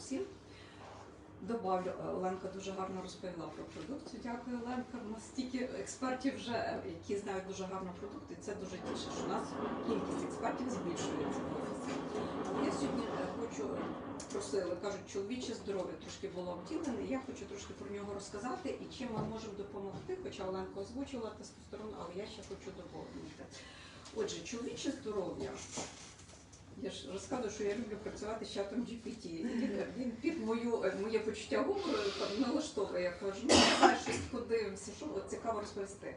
всім. Добавлю, е, Оленка дуже гарно розповіла про продукцію. Дякую, Оленка. У нас стільки експертів вже, е, які знають дуже гарно продукти. Це дуже тішить, що у нас кількість експертів збільшується в офісі. Я сьогодні е, хочу просили, кажуть, чоловіче здоров'я трошки було обділене. Я хочу трошки про нього розказати і чим ми можемо допомогти. Хоча Оленка озвучила тестостерон, але я ще хочу доповнити. Отже, чоловіче здоров'я. Я ж розказую, що я люблю працювати з чатом GPT. Він, він під мою, е, моє почуття гумору налаштовує. Я кажу, ну я знаю, щось подивимося, що от цікаво розповісти.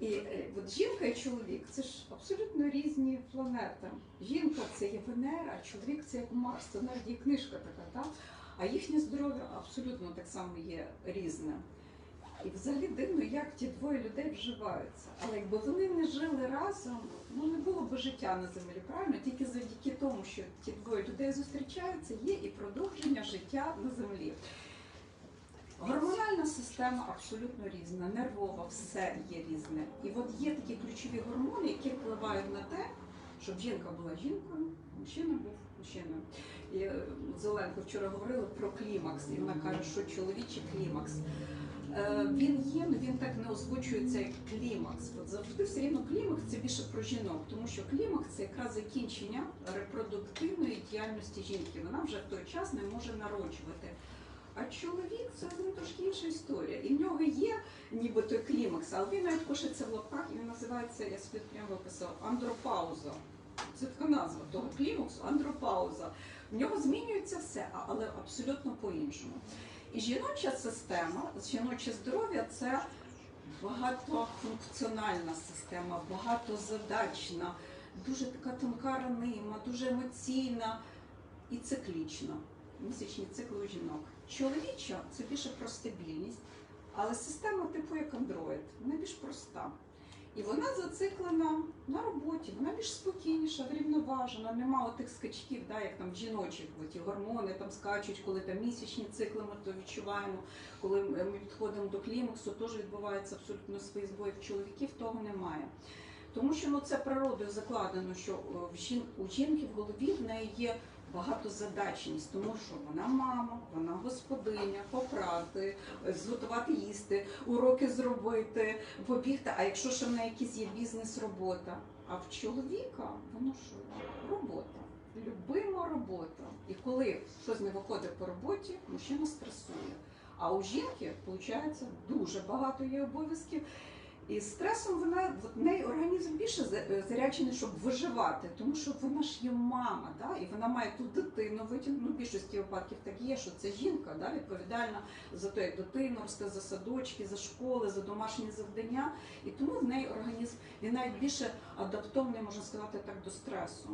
І е, от жінка і чоловік це ж абсолютно різні планети. Жінка це є Венера, а чоловік це як Марс. Це навіть є книжка така, так? А їхнє здоров'я абсолютно так само є різне. І взагалі дивно, як ті двоє людей вживаються. Але якби вони не жили разом, ну не було б життя на землі, правильно? Тільки завдяки тому, що ті двоє людей зустрічаються, є і продовження життя на землі. Гормональна система абсолютно різна, нервова, все є різне. І от є такі ключові гормони, які впливають на те, щоб жінка була жінкою, мужчина був мужчиною. І е, Зеленко вчора говорили про клімакс, і вона каже, що чоловічий клімакс. Е, Він є, але він так не озвучується як клімакс. От завжди все рівно клімакс це більше про жінок, тому що клімакс це якраз закінчення репродуктивної діяльності жінки. Вона вже в той час не може народжувати. А чоловік це ну, трошки інша історія. І в нього є ніби той клімакс, але він навіть пишеться в лапках, і він називається, я собі прямо виписав, андропауза. Це така назва того клімаксу, андропауза. В нього змінюється все, але абсолютно по-іншому. І жіноча система, жіноче здоров'я це багатофункціональна система, багатозадачна, дуже така тонка ранима, дуже емоційна і циклічна. Місячні цикли у жінок. Чоловіча це більше про стабільність, але система типу як андроїд, вона більш проста. І вона зациклена на роботі, вона більш спокійніша, врівноважена, нема отих скачків, да, як там в жіночих, ті гормони там скачуть, коли там місячні цикли ми то відчуваємо, коли ми ми підходимо до клімаксу, теж відбувається абсолютно свої збої. В чоловіків того немає. Тому що ну, це природою закладено, що е, в жін, у жінки в голові в неї є багатозадачність, тому що вона мама, вона господиня, попрати, е, зготувати їсти, уроки зробити, побігти. А якщо ще в неї якийсь є бізнес-робота, а в чоловіка воно що? Робота. Любима робота. І коли щось не виходить по роботі, мужчина стресує. А у жінки, виходить, дуже багато є обов'язків. І стресом вона в неї організм більше е, заряджений, щоб виживати, тому що вона ж є мама, да? і вона має ту дитину витягнути. Ну, в більшості випадків так є, що це жінка да? відповідальна за те, як дитину росте, за садочки, за школи, за домашні завдання. І тому в неї організм він навіть більше адаптований, можна сказати так, до стресу.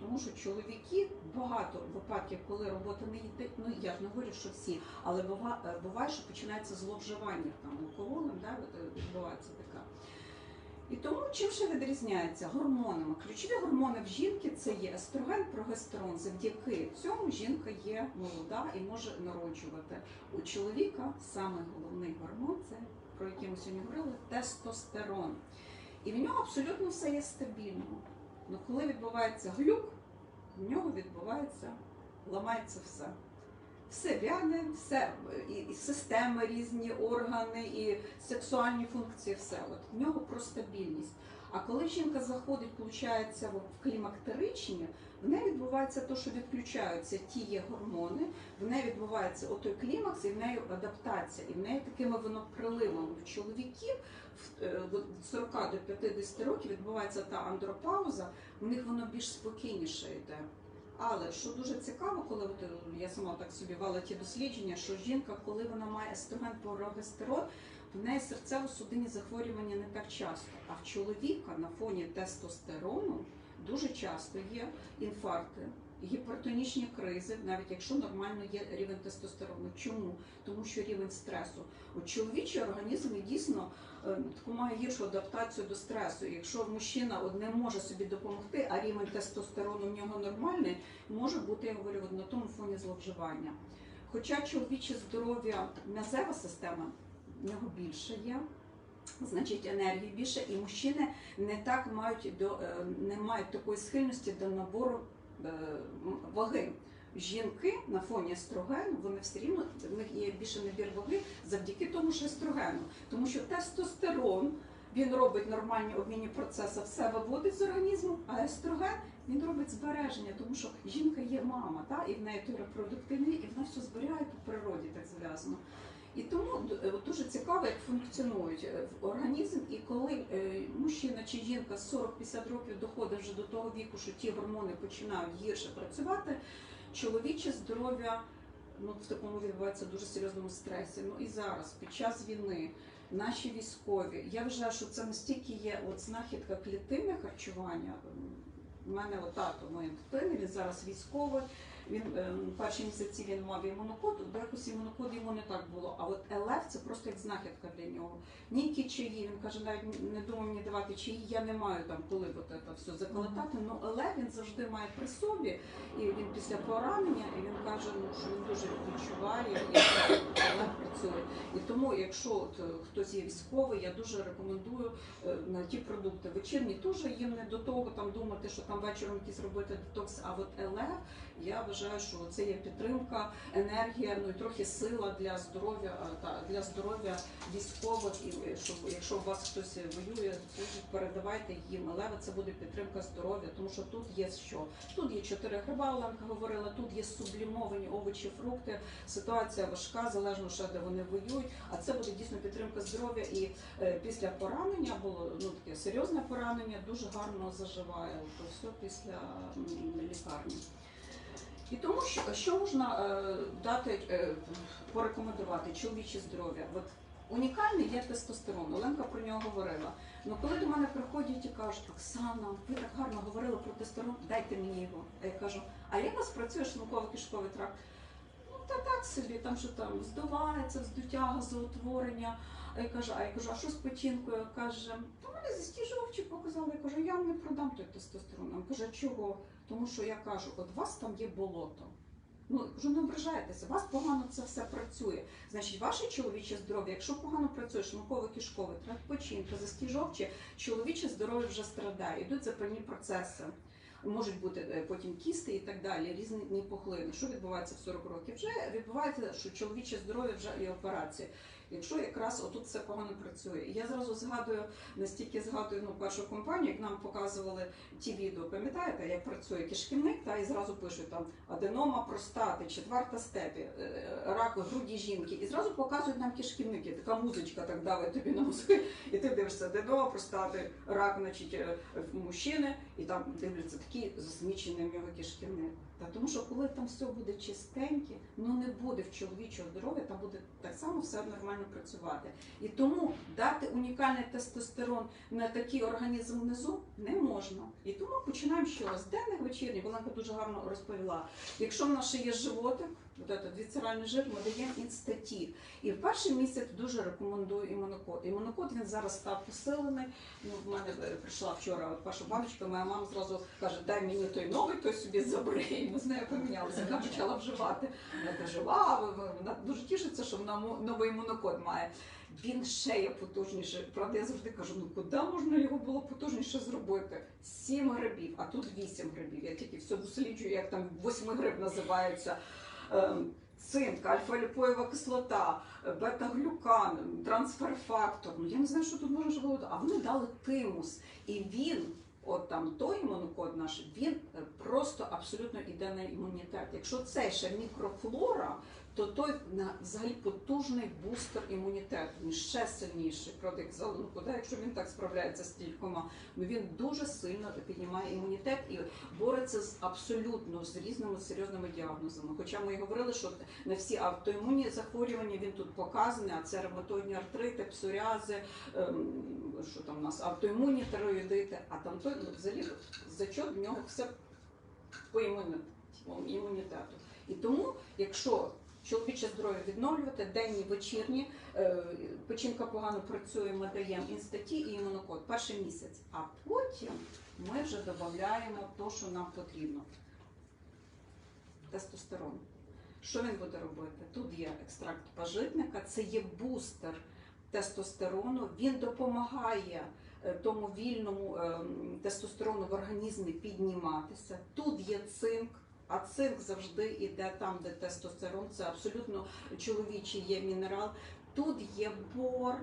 Тому що чоловіки багато випадків, коли робота не йде, ну я ж не говорю, що всі, але е, буває, що починається зловживання там алкоголем, да, е, відбувається така. І тому чим ще відрізняється гормонами? Ключові гормони в жінки це є естроген, прогестерон. Завдяки цьому жінка є молода і може народжувати. У чоловіка саме головний гормон це про який ми сьогодні говорили тестостерон. І в нього абсолютно все є стабільно. Ну коли відбувається глюк, в нього відбувається, ламається все. Все в'яне, все, і системи різні, органи, і сексуальні функції, все. От в нього про стабільність. А коли жінка заходить, виходить, в клімактеричні, в неї відбувається те, що відключаються ті є гормони, в неї відбувається отой клімакс, і в неї адаптація, і в неї такими воно приливами. В чоловіків е, від 40 до 50 років відбувається та андропауза, в них воно більш спокійніше йде. Але що дуже цікаво, коли е, я сама так собі вела ті дослідження, що жінка, коли вона має естроген прогестерон, в неї серцево-судинні захворювання не так часто. А в чоловіка на фоні тестостерону дуже часто є інфаркти, гіпертонічні кризи, навіть якщо нормально є рівень тестостерону. Чому? Тому що рівень стресу. От чоловічий організм дійсно е, таку має гіршу адаптацію до стресу. Якщо мужчина не може собі допомогти, а рівень тестостерону в нього нормальний, може бути, я говорю, на тому фоні зловживання. Хоча чоловіче здоров'я, м'язева система в нього більше є. Значить, енергії більше, і мужчини не так мають до е, не мають такої схильності до набору е, ваги. жінки на фоні естрогену, вони все рівно в них є більше набір ваги завдяки тому, що естрогену. Тому що тестостерон він робить нормальні обмінні процеси, все виводить з організму, а естроген він робить збереження, тому що жінка є мама, та, і в неї той репродуктивний, і вона все зберігає по природі, так зв'язано. І тому е, дуже цікаво, як функціонують е, організм, і коли е, мужчина чи жінка з 40-50 років доходить вже до того віку, що ті гормони починають гірше працювати, чоловіче здоров'я ну, в такому відбувається дуже серйозному стресі. Ну і зараз, під час війни, наші військові, я вважаю, що це настільки є от знахідка клітинне харчування. У мене от тато моєї дитини, він зараз військовий. Він е, перші місяці він мав імунокод, якось імунокод йому не так було. А от ЛФ це просто як знахідка для нього. Ніякі чаї, він каже, навіть не думав мені давати чаї, я не маю там коли от це все заколотати. Ну ЛФ він завжди має при собі, і він після поранення, і він каже, ну що він дуже відчуває, і ЛФ працює. І тому, якщо от, е, хтось є військовий, я дуже рекомендую е, на ті продукти вечірні, теж їм не до того там думати, що там вечором якийсь робити детокс. А от ЛФ, я вважаю, що це є підтримка, енергія, ну і трохи сила для здоров'я а, та для здоров'я військових. І щоб якщо у вас хтось воює, передавайте їм. Але це буде підтримка здоров'я, тому що тут є що. Тут є чотири гриба, Оленка говорила, тут є сублімовані овочі, фрукти. Ситуація важка, залежно ще де вони воюють. А це буде дійсно підтримка здоров'я. І е, після поранення було ну таке серйозне поранення, дуже гарно заживає. То все після лікарні. І тому що, що можна е, дати, е, порекомендувати чоловіче здоров'я? От унікальний є тестостерон. Оленка про нього говорила. Ну коли до мене приходять і кажуть, Оксана, ви так гарно говорили про тестостерон, дайте мені його. А я кажу, а як у вас працює шлунково-кишковий тракт? Ну та так собі, там що там здувається, вздуття, газоутворення. Я кажу, а я кажу, а що з печінкою? Каже, та мене застіжовчі показали. Я кажу, я вам не продам той тестостерон. А каже, чого? Тому що я кажу, от у вас там є болото. Ну, кажу, не ображайтеся, у вас погано це все працює. Значить, ваше чоловіче здоров'я, якщо погано працює шлунково кишковий тракт печінка, застіжовчі, чоловіче здоров'я вже страдає, йдуть запальні процеси. Можуть бути е, потім кісти і так далі, різні пухлини. Що відбувається в 40 років? Вже відбувається, що чоловіче здоров'я вже і операція. Якщо якраз отут все погано працює. І я зразу згадую, настільки згадую ну, першу компанію, як нам показували ті відео, пам'ятаєте, як працює кишківник, та і зразу пишуть там аденома простати, четверта степі, е, рак груді жінки, і зразу показують нам кишківники. Така музичка так давить тобі на мозку, і ти дивишся аденома простати, рак, значить, е, мужчини, і там дивляться такий засмічений в нього кишківник. Та тому що коли там все буде чистеньке, ну не буде в чоловічого здоров'я, там буде так само все нормально працювати. І тому дати унікальний тестостерон на такий організм внизу не можна. І тому починаємо що з денних вечірніх. Оленка дуже гарно розповіла. Якщо в нас ще є животик, от этот вісцеральний жир, ми даємо інстаті. І в перший місяць дуже рекомендую імунокод. Імунокод він зараз став посилений. Ну, в мене е, прийшла вчора от перша баночка, моя мама зразу каже, дай мені той новий, той собі забери. І ми з нею помінялися. Вона почала вживати. Вона каже, вау, вона дуже тішиться, що вона новий імунокод має. Він ще є потужніший. Правда, я завжди кажу, ну куди можна його було потужніше зробити? Сім грибів, а тут вісім грибів. Я тільки все досліджую, як там восьми гриб називається. Ем, Цинк, альфа-ліпоєва кислота, е, бета-глюкан, трансфер-фактор. Ну я не знаю, що тут можна було. А вони дали тимус. І він, от там той імунокод наш, він е, просто абсолютно йде на імунітет. Якщо це ще мікрофлора, то той на взагалі потужний бустер імунітету. Він ще сильніший. Як ну куди, якщо він так справляється з кількома, ну він дуже сильно піднімає імунітет і бореться з абсолютно з різними серйозними діагнозами. Хоча ми і говорили, що на всі автоімунні захворювання він тут показаний, а це ревматоїдні артрити, псоріази, ем, що там у нас автоімунні тероїдити, а там той ну, взагалі зачот в нього все по імуні- імунітету. І тому, якщо чоловіче здоров'я відновлювати, денні, вечірні, е, печінка погано працює, ми даємо інстаті і імунокод перший місяць, а потім ми вже додаємо те, що нам потрібно. Тестостерон. Що він буде робити? Тут є екстракт пажитника, це є бустер тестостерону. Він допомагає е, тому вільному ем, тестостерону в організмі підніматися. Тут є цинк, А цинк завжди йде там, де тестостерон, це абсолютно чоловічий є мінерал. Тут є бор,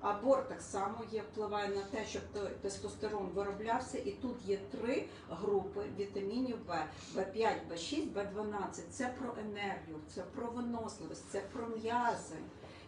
а бор так само є, впливає на те, щоб тестостерон вироблявся. І тут є три групи вітамінів В: В5, В6, В12. Це про енергію, це про виносливість, це про м'язи.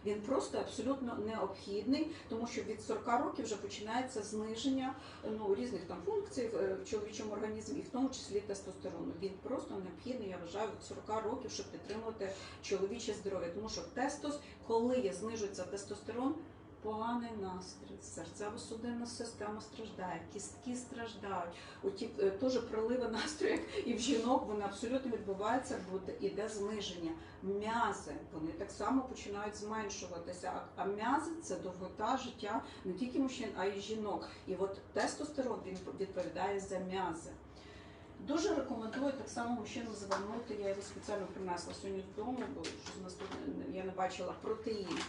Він просто абсолютно необхідний, тому що від 40 років вже починається зниження ну, різних там функцій в е, чоловічому організмі, і в тому числі тестостерону. Він просто необхідний, я вважаю, від 40 років, щоб підтримувати чоловіче здоров'я. Тому що тестос, коли я знижується тестостерон, поганий настрій, серцево-судинна система страждає, кістки страждають. Оті е, теж проливи настрою, і в жінок, вони абсолютно відбуваються, буде іде зниження. М'язи вони так само починають зменшуватися. А, м'язи це довгота життя не тільки мужчин, а й жінок. І от тестостерон він відповідає за м'язи. Дуже рекомендую так само мужчинам звернути. Я його спеціально принесла сьогодні додому, бо щось я не бачила протеїн.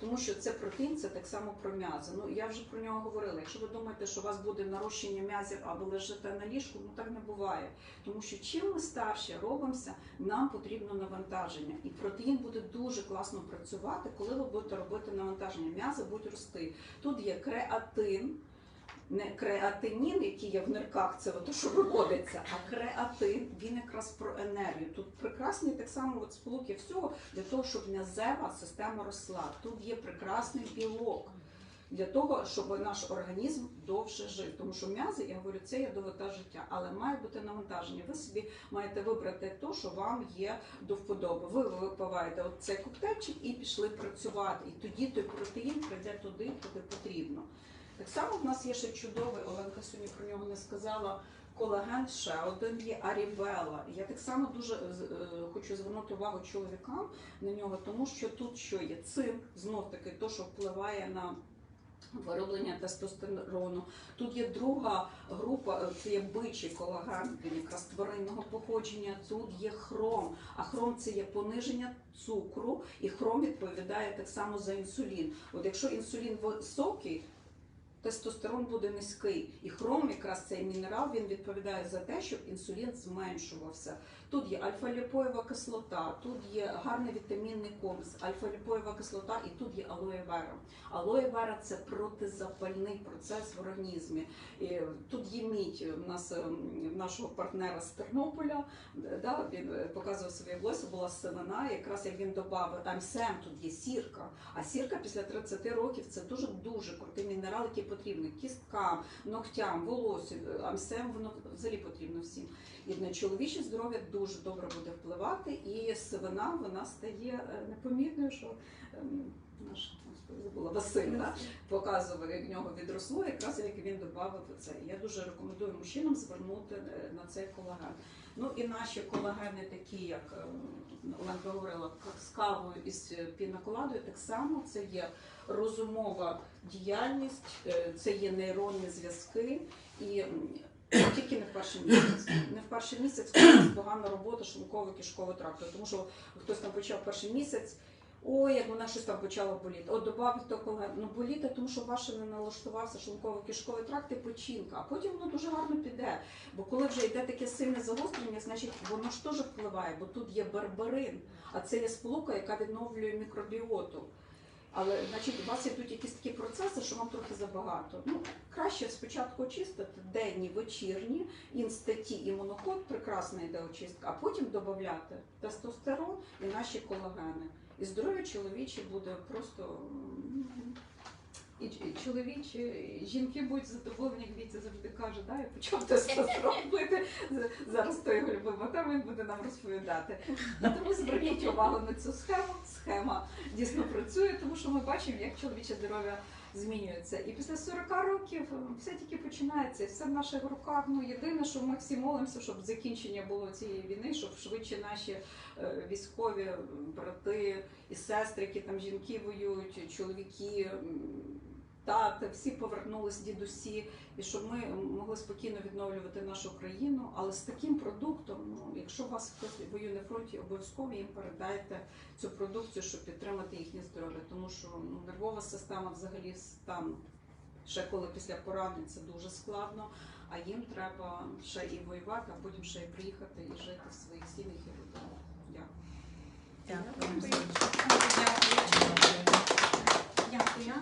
Тому що це протеїн, це так само про м'язи. Ну я вже про нього говорила. Якщо ви думаєте, що у вас буде нарощення м'язів або лежите на ліжку, ну так не буває. Тому що чим ми старше робимося, нам потрібно навантаження. І протеїн буде дуже класно працювати, коли ви будете робити навантаження. М'язи будуть рости. Тут є креатин. Не креатинін, який є в нирках, це те, що виводиться, а креатин він якраз про енергію. Тут прекрасний так само от сполуки всього для того, щоб м'язева система росла. Тут є прекрасний білок для того, щоб наш організм довше жив. Тому що м'язи, я говорю, це є довота життя, але має бути навантаження. Ви собі маєте вибрати те, що вам є до вподоби. Ви випиваєте цей коктейльчик і пішли працювати. І тоді той протеїн прийде туди, куди потрібно. Так само в нас є ще чудовий, Оленка сьогодні про нього не сказала. Колаген ще один є Арівела. Я так само дуже е, хочу звернути увагу чоловікам на нього, тому що тут що є цинк, знов таки, то, що впливає на вироблення тестостерону. Тут є друга група, е, це є бичий колаген, він якраз тваринного походження. Тут є хром. А хром це є пониження цукру, і хром відповідає так само за інсулін. От якщо інсулін високий, тестостерон буде низький. І хром, якраз цей мінерал, він відповідає за те, щоб інсулін зменшувався. Тут є альфа-ліпоєва кислота, тут є гарний вітамінний комплекс, альфа-ліпоєва кислота і тут є алоє вера. Алоє вера це протизапальний процес в організмі. І тут є мідь нас ем, в нашого партнера з Тернополя. Да, він е, показував своє волосся, була сивина, якраз як він додав МСМ, тут є сірка. А сірка після 30 років це дуже дуже крутий мінерал, який потрібний кісткам, ногтям, волоссям амсем воно взагалі потрібно всім. І на чоловіче здоров'я дуже добре буде впливати, і сивина вона стає е, непомітною, що ем, наш забула Василь да, показував, як в нього відросло, якраз як він додав це. Я дуже рекомендую мужчинам звернути е, на цей колаген. Ну і наші колагени, такі як ем, Оленка говорила, з кавою і з пінаколадою, так само це є розумова діяльність, е, це є нейронні зв'язки і. тільки не в перший місяць. Не в перший місяць, коли у нас погана робота шлунково-кишкового тракту. Тому що хтось там почав перший місяць, ой, як вона щось там почала боліти. От добавить то коли ну боліти, тому що ваше не налаштувався шлунково-кишковий тракт і печінка. А потім воно дуже гарно піде. Бо коли вже йде таке сильне загострення, значить воно ж теж впливає, бо тут є берберин, а це є сполука, яка відновлює мікробіоту. Але значить, у вас йдуть якісь такі процеси, що вам трохи забагато. Ну, краще спочатку очистити денні, вечірні, інстаті і моноход, прекрасна йде очистка, а потім додати тестостерон і наші колагени. І здоров'я чоловіче буде просто. І, і чоловічі, і жінки будуть задоволені, як Вітя завжди каже, да, я почав те пити. З- Зараз той його любима тема, він буде нам розповідати. А тому зверніть увагу на цю схему. Схема дійсно працює, тому що ми бачимо, як чоловіче здоров'я змінюється. І після 40 років все тільки починається, і все в наших руках. Ну єдине, що ми всі молимося, щоб закінчення було цієї війни, щоб швидше наші е, військові брати і сестри, які там жінки воюють, чоловіки. м, Тати, всі повернулись дідусі, і щоб ми могли спокійно відновлювати нашу країну. Але з таким продуктом, ну якщо у вас хтось воює на фронті, обов'язково їм передайте цю продукцію, щоб підтримати їхнє здоров'я. Тому що ну, нервова система взагалі там, ще коли після поранень, це дуже складно, а їм треба ще і воювати, а потім ще і приїхати і жити в своїх сім'ях і вдома. Дякую. Дякую. Дякую.